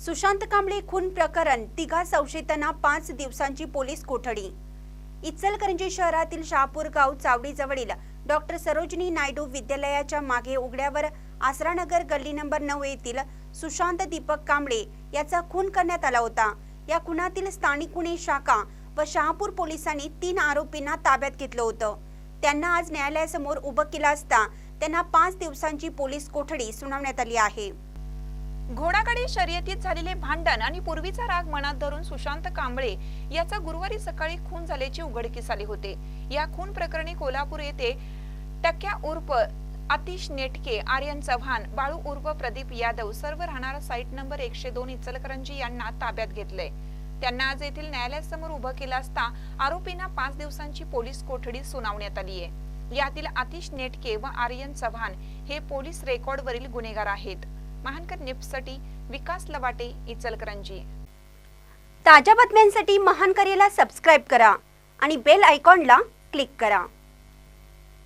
सुशांत कांबळे खून प्रकरण तिघा संशयितांना पाच दिवसांची पोलीस कोठडी. इचलकरंजी शहरातील शहापूर गाव चावडीजवळील डॉक्टर सरोजिनी नायडू विद्यालयाच्या मागे उघड्यावर आसरानगर गल्ली नंबर नऊ येथील सुशांत दीपक कांबळे याचा खून करण्यात आला होता. या खुनातील स्थानिक गुन्हे शाखा व शहापूर पोलिसांनी तीन आरोपींना ताब्यात घेतलं होतं. त्यांना आज न्यायालयासमोर उभं केलं असता त्यांना पाच दिवसांची पोलीस कोठडी सुनावण्यात आली आहे. घोडागाडी शर्यतीत झालेले भांडण आणि पूर्वीचा राग मनात धरून सुशांत कांबळे याचा गुरुवारी सकाळी खून झाल्याचे उघडकीस आले होते. या खून प्रकरणी कोल्हापूर येथे टक्क्या उर्फ आतिश नेटके आर्यन चव्हाण बाळू उर्फ प्रदीप यादव सर्व राहणारा साईट नंबर एकशे दोन इचलकरंजी यांना ताब्यात घेतले त्यांना आज येथील न्यायालयासमोर उभं केलं असता आरोपींना पाच दिवसांची पोलीस कोठडी सुनावण्यात आली आहे. यातील आतिश नेटके व आर्यन चव्हाण हे पोलीस रेकॉर्डवरील गुन्हेगार आहेत. महानकर न्यूजसाठी विकास लवाटे इचलकरंजी. ताज्या बातम्यांसाठी महानकरेला सबस्क्राईब करा आणि बेल आयकॉनला क्लिक करा.